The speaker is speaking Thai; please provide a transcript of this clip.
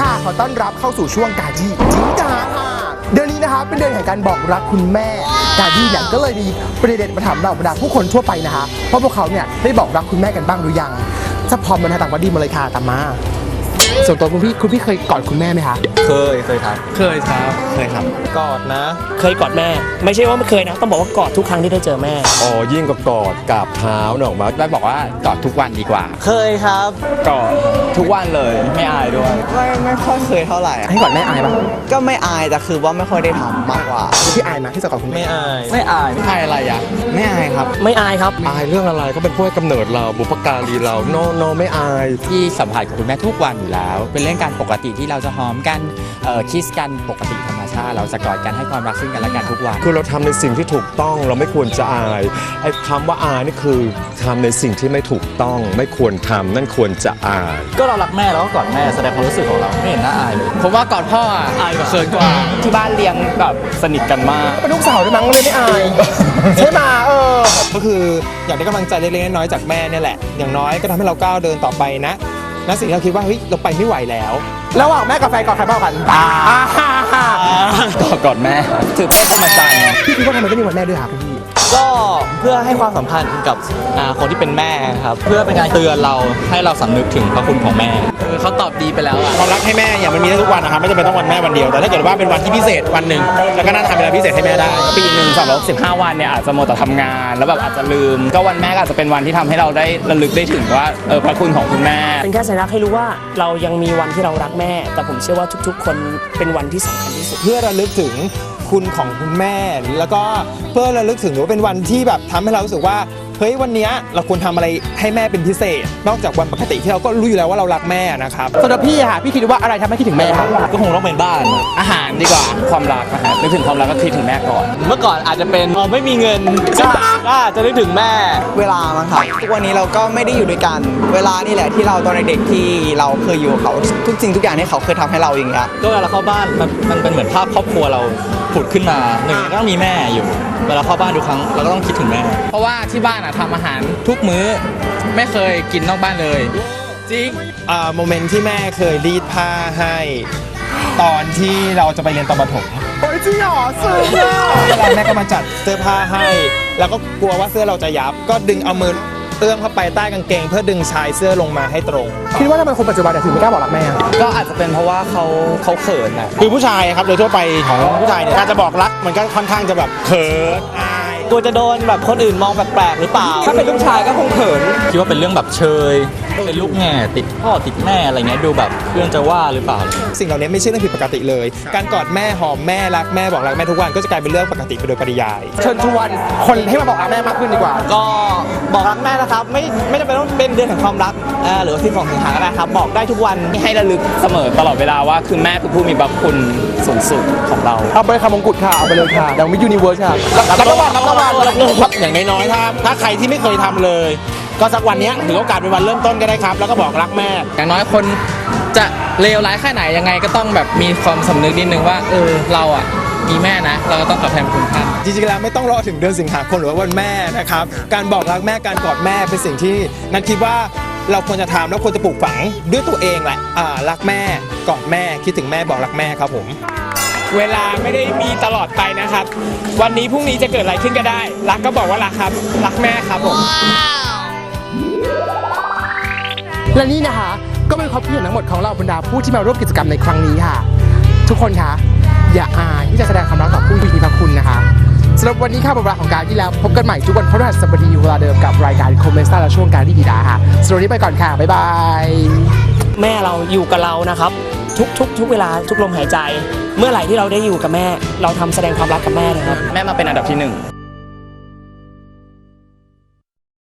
ค่ะ ขอต้อนรับเข้าสู่ช่วงกาดีจิงจาค่ะ เดือนนี้นะคะเป็นเดือนแห่งการบอกรักคุณแม่ กาดีเนี่ยก็เลยมีประเด็นมาถามเราบรรดาผู้คนทั่วไปนะคะเพราะพวกเขาเนี่ยได้บอกรักคุณแม่กันบ้างหรือยังถ้าพร้อมมันต่างวันดีมาเลยค่ะตามมา ส่วนตัวคุณพี่คุณพี่เคยกอดคุณแม่ไหมคะ เคยเคยครับ เคยครับเคยครับ กอดนะ เคยกอดแม่ ไม่ใช่ว่าไม่เคยนะ ต้องบอกว่ากอดทุกครั้งที่ได้เจอแม่ อ๋อ ยิ่งกว่ากอดกราบเท้าหนออกมาได้บอกว่ากอดทุกวันดีกว่า เคยครับ กอดทุกวันเลยไม่อายด้วยไม่ไม่ค่อยเคยเท่าไหร่อะให้กอดแม่อายปะก็ไม่อายแต่คือว่าไม่ค่อยได้ทำมากกว่าคุณพี่อายไหมที่จะกอดคุณแม่ไม่อาย ไม่อายไม่อายอะไรอะไม่อายครับ ไม่อายครับ อายเรื่องอะไรก็เป็นผู้ให้กำเนิดเราบุพการีเราโนโนไม่อายที่สัมผัสกับคุณแม่ทุกวันอยู่แล้วเป็นเรื่องการปกติที่เราจะหอมกันเอ่อคิสกันปกติธรรมชาติ เราจะกอดกันให้ความรักซึ่งกันและกันทุกวัน คือเราทำในสิ่งที่ถูกต้องเราไม่ควรจะอายไอ้คำว่าอายนี่คือทำในสิ่งที่ไม่ถูกต้อง ไม่ควรทำนั่นควรจะอาย ก็เรารักแม่เราก็กอดแม่แสดงความรู้สึกของเราไม่เห็นน่าอายเลยผมว่ากอดพ่ออะอายกว่าเขินกว่าที่บ้านเลี้ยงแบบสนิทกันมากเป็นลูกสาวด้วยมั้งเลยไม่อายใช่ไหมเออก็คืออยากได้กำลังใจเล็กๆน้อยๆจากแม่เนี่ยแหละ อย่างน้อยก็ทำให้เราก้าวเดินต่อไปนะ นะสิ่งที่เราคิดว่าเฮ้ยเราไปไม่ไหวแล้ว ระหว่างแม่กับแฟนกอดใครมากกว่ากันอ่ากอดกอดแม่ ถือเป็นธรรมจันทร์พี่คิดว่าทำไมต้องมีวันแม่ด้วยคะคุณพี่ก็ เพื่อให้ความสัมพันธ์กับอ่าคนที่เป็นแม่ครับเพื่อเป็นการเตือนเราให้เราสำนึกถึงพระคุณของแม่เออเขาตอบดีไปแล้วอะ ความรักให้แม่อย่างมันมีได้ทุกวันนะครับไม่จำเป็นต้องวันแม่วันเดียว แต่ถ้าเกิดว่าเป็นวันที่พิเศษวันหนึ่งแล้วก็น่าทำเวลาพิเศษให้แม่ได้ ปีหนึ่งสามร้อยสิบห้าวันเนี่ยอาจจะหมดแต่ทำงาน แล้วแบบอาจจะลืม ก็วันแม่ก็อาจจะเป็นวันที่ทำให้เราได้ระลึกได้ถึงว่าเออพระคุณของคุณแม่ เป็นแค่สัญลักษณ์ให้รู้ว่าเรายังมีวันที่เรารักแม่ แต่ผมเชื่อว่าทุกๆ คนเป็นวันที่สำคัญที่สุด เพื่อระลึกถึง คุณของคุณแม่ แล้วก็เพื่อระลึกถึงว่าเป็นวันที่แบบทำให้เรารู้สึกว่า เฮ้ยวันเนี้ยเราควรทำอะไรให้แม่เป็นพิเศษ นอกจากวันปกติที่เราก็รู้อยู่แล้วว่าเรารักแม่นะครับสำหรับพี่อะค่ะพี่คิดว่าอะไรทำให้คิดถึงแม่คะก็คงต้องเป็นบ้าน อาหารดีกว่าความรักนะฮะนึกถึงความรักก็คิดถึงแม่ก่อน เมื่อก่อนอาจจะเป็นอ๋อไม่มีเงินก็ก็อาจจะนึกถึงแม่ เวลามั้งครับทุกวันนี้เราก็ไม่ได้อยู่ด้วยกัน เวลานี่แหละที่เราตอนเด็กๆที่เราเคยอยู่กับเขาทุกสิ่งทุกอย่างที่เขาเคยทำให้เราอย่างเงี้ยก็เวลาเราเข้าบ้านมันมันเป็นเหมือนภาพครอบครัวเราผุดขึ้นมาหนึ่งก็ต้องมีแม่อยู่ เวลาเข้าบ้านทุกครั้งเราก็ต้องคิดถึงแม่ เพราะว่าที่บ้านอะทำอาหารทุกมื้อ ไม่เคยกินนอกบ้านเลย จริงอ่าโมเมนต์ที่แม่เคยรีดผ้าให้ ตอนที่เราจะไปเรียนตอนประถมโอ้ยจริงเหรอซื้อเวลาแม่ก็มาจัดเสื้อผ้าให้ แล้วก็กลัวว่าเสื้อเราจะยับ ก็ดึงเอามือเอื้อมเข้าไปใต้กางเกง เพื่อดึงชายเสื้อลงมาให้ตรง คิดว่าทำไมคนปัจจุบันเนี่ยถึงไม่กล้าบอกรักแม่อะก็อาจจะเป็นเพราะว่าเขาเขาเขินอะคือผู้ชายครับโดยทั่วไปของผู้ชายเนี่ยการจะบอกรักมันก็ค่อนข้างจะแบบเขินอาย กลัวจะโดนแบบคนอื่นมองแปลกๆหรือเปล่า ถ้าเป็นลูกชายก็คงเขิน คิดว่าเป็นเรื่องแบบเชย เป็นลูกแง่ติดพ่อติดแม่อะไรเงี้ยดูแบบเพื่อนจะว่าหรือเปล่า สิ่งเหล่านี้ไม่ใช่เรื่องผิดปกติเลย การกอดแม่หอมแม่รักแม่บอกรักแม่ทุกวันก็จะกลายเป็นเรื่องปกติไปโดยปริยาย เชิญชวนคนให้มาบอกรักแม่มากขึ้นดีกว่า ก็บอกรักแม่นะครับ ไม่ไม่จำเป็นต้องเป็นเดือนแห่งความรักเอ่อหรือว่าที่ของสิงหาก็ได้ครับ บอกได้ทุกวันให้ระลึกเสมอตลอดเวลาว่าคือแม่คือผู้มีพระคุณสูงสุดของเรา เอาไปเลยค่ะมงกุฎค่ะ เอาไปเลยค่ะ ดังมิยูนิเวิร์สค่ะรับรางวัลรับรางวัลรับรางวัลอย่างน้อยๆถ้าถ้าใครที่ไม่เคยทำเลย ก็สักวันเนี้ยถือโอกาสเป็นวันเริ่มต้นก็ได้ครับ แล้วก็บอกรักแม่ อย่างน้อยคนจะเลวร้ายแค่ไหนยังไงก็ต้องแบบมีความสำนึกนิดนึงว่าเออเราอะมีแม่นะ เราก็ต้องตอบแทนคุณท่าน จริงๆ แล้วไม่ต้องรอถึงเดือนสิงหาคมหรือว่าวันแม่นะครับ การบอกรักแม่การกอดแม่เป็นสิ่งที่นันคิดว่าเราควรจะทำแล้วควรจะปลูกฝังด้วยตัวเองแหละอ่ารักแม่กอดแม่คิดถึงแม่บอกรักแม่ครับผม เวลาไม่ได้มีตลอดไปนะครับ วันนี้พรุ่งนี้จะเกิดอะไรขึ้นก็ได้ รักก็บอกว่ารักครับ รักแม่ครับผมและนี่นะคะ ก็เป็นความคิดเห็นทั้งหมดของเราบรรดาผู้ที่มาร่วมกิจกรรมในครั้งนี้ค่ะ ทุกคนคะอย่าอายที่จะแสดงความรักต่อผู้มีพระคุณนะคะ สำหรับวันนี้ค่ะหมดเวลาของการที่แล้วพบกันใหม่ทุกวันพฤหัสบดีเวลาเดิมกับรายการคอมเมนต์และช่วงการที่ดีดาค่ะสำหรับวันนี้ไปก่อนค่ะ บ๊ายบาย แม่เราอยู่กับเรานะครับ ทุกทุกทุกเวลาทุกลมหายใจ เมื่อไหร่ที่เราได้อยู่กับแม่ เราทำแสดงความรักกับแม่นะครับ แม่มาเป็นอันดับที่หนึ่ง